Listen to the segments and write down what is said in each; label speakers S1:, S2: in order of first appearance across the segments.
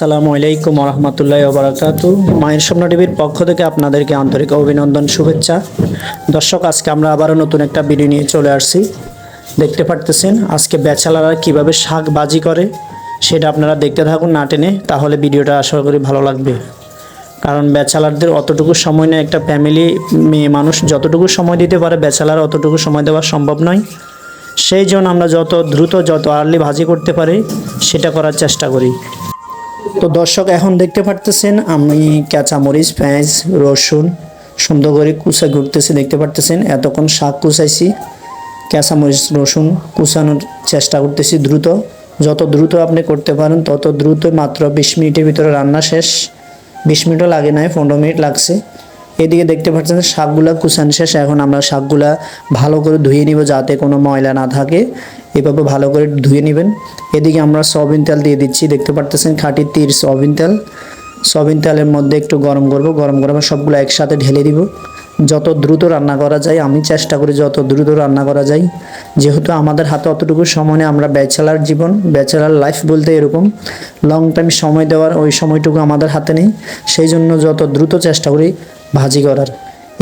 S1: আসসালামু আলাইকুম রহমতুল্লাহ ওবরাকাতু। মায়ের স্বপ্ন টিভির পক্ষ থেকে আপনাদেরকে আন্তরিক অভিনন্দন, শুভেচ্ছা। দর্শক, আজকে আমরা আবারও নতুন একটা ভিডিও নিয়ে চলে আসছি। দেখতে পারতেছেন আজকে বেচালারা কীভাবে শাক বাজি করে, সেটা আপনারা দেখতে থাকুন না টেনে, তাহলে ভিডিওটা আশা করি ভালো লাগবে। কারণ ব্যাচেলারদের অতটুকু সময় নেই, একটা ফ্যামিলি মেয়ে মানুষ যতটুকু সময় দিতে পারে, ব্যাচেলার অতটুকু সময় দেওয়া সম্ভব নয়। সেই জন্য আমরা যত দ্রুত, যত আর্লি ভাজি করতে পারি, সেটা করার চেষ্টা করি। তো দর্শক এখন দেখতে পারতেছেন, আমি কাঁচামরিচ, পেঁয়াজ, রসুন, সুন্দর করে কুচা ঘুরতেছি, দেখতে পারতেছেন। এতক্ষণ শাক কুচাইছি, কাঁচামরিচ, রসুন কুচানোর চেষ্টা করতেছি দ্রুত। যত দ্রুত আপনি করতে পারেন, তত দ্রুত মাত্র বিশ মিনিটের ভিতরে রান্না শেষ। বিশ মিনিটও লাগে নাই, পনেরো মিনিট লাগছে। এদিকে দেখতে পাচ্ছেন, শাকগুলা কুচান শেষ। এখন আমরা শাকগুলা ভালো করে ধুয়ে নিব যাতে কোনো ময়লা না থাকে। এভাবে ভালো করে ধুয়ে নেবেন। এদিকে আমরা সয়াবিন তেল দিয়ে দিচ্ছি, দেখতে পারতেছেন খাঁটি তীর সয়াবিন তেল। সয়াবিন তেলের মধ্যে একটু গরম করব, গরম গরমে সবগুলো একসাথে ঢেলে দিব। যত দ্রুত রান্না করা যায়, আমি চেষ্টা করি যত দ্রুত রান্না করা যায়। যেহেতু আমাদের হাতে অতটুকু সময় নেই, আমরা ব্যাচেলার জীবন, ব্যাচেলার লাইফ বলতে এরকম। লং টাইম সময় দেওয়ার ওই সময়টুকু আমাদের হাতে নেই। সেই জন্য যত দ্রুত চেষ্টা করি ভাজি করার।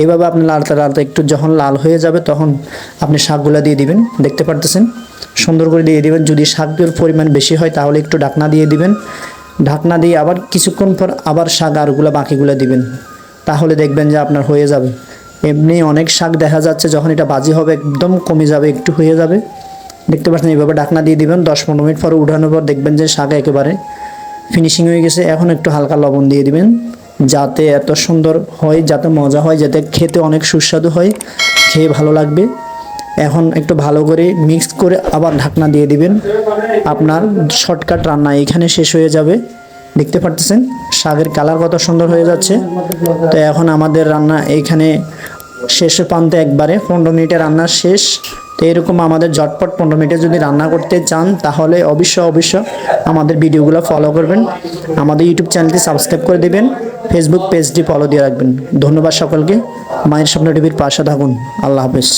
S1: এভাবে আপনি লালতে লালতে একটু যখন লাল হয়ে যাবে, তখন আপনি শাকগুলো দিয়ে দিবেন, দেখতে পারতেছেন? সুন্দর করে দিয়ে দিবেন। যদি শাকের পরিমাণ বেশি হয়, তাহলে একটু ঢাকনা দিয়ে দিবেন। ঢাকনা দিয়ে আবার কিছুক্ষণ পর আবার শাক আরগুলো বাকিগুলো দিবেন। তাহলে দেখবেন যে আপনার হয়ে যাবে। এমনি অনেক শাক দেখা যাচ্ছে, যখন এটা বাজি হবে, একদম কমে যাবে, একটু হয়ে যাবে। দেখতে পাচ্ছেন, এইভাবে ঢাকনা দিয়ে দিবেন। দশ পনেরো মিনিট পর উঠানোর পর দেখবেন যে শাক একেবারে ফিনিশিং হয়ে গেছে। এখন একটু হালকা লবণ দিয়ে দিবেন, যাতে এত সুন্দর হয়, যাতে মজা হয়, যাতে খেতে অনেক সুস্বাদু হয়, খেয়ে ভালো লাগবে। এখন একটু ভালো করে মিক্স করে আবার ঢাকনা দিয়ে দিবেন। আপনার শর্টকাট রান্না এখানে শেষ হয়ে যাবে। দেখতে পারতেছেন? শাকের কালার কত সুন্দর হয়ে যাচ্ছে। তো এখন আমাদের রান্না এইখানে শেষে প্রান্তে একবারে পনেরো মিনিটে রান্না শেষ। তো এরকম আমাদের ঝটপট পনেরো মিনিটে যদি রান্না করতে চান, তাহলে অবশ্যই অবশ্য আমাদের ভিডিওগুলো ফলো করবেন। আমাদের ইউটিউব চ্যানেলটি সাবস্ক্রাইব করে দেবেন। ফেসবুক পেজটি ফলো দিয়ে রাখবেন। ধন্যবাদ সকলকে। মায়ের স্বপ্ন টিভির পাশে থাকুন। আল্লাহ হাফেজ।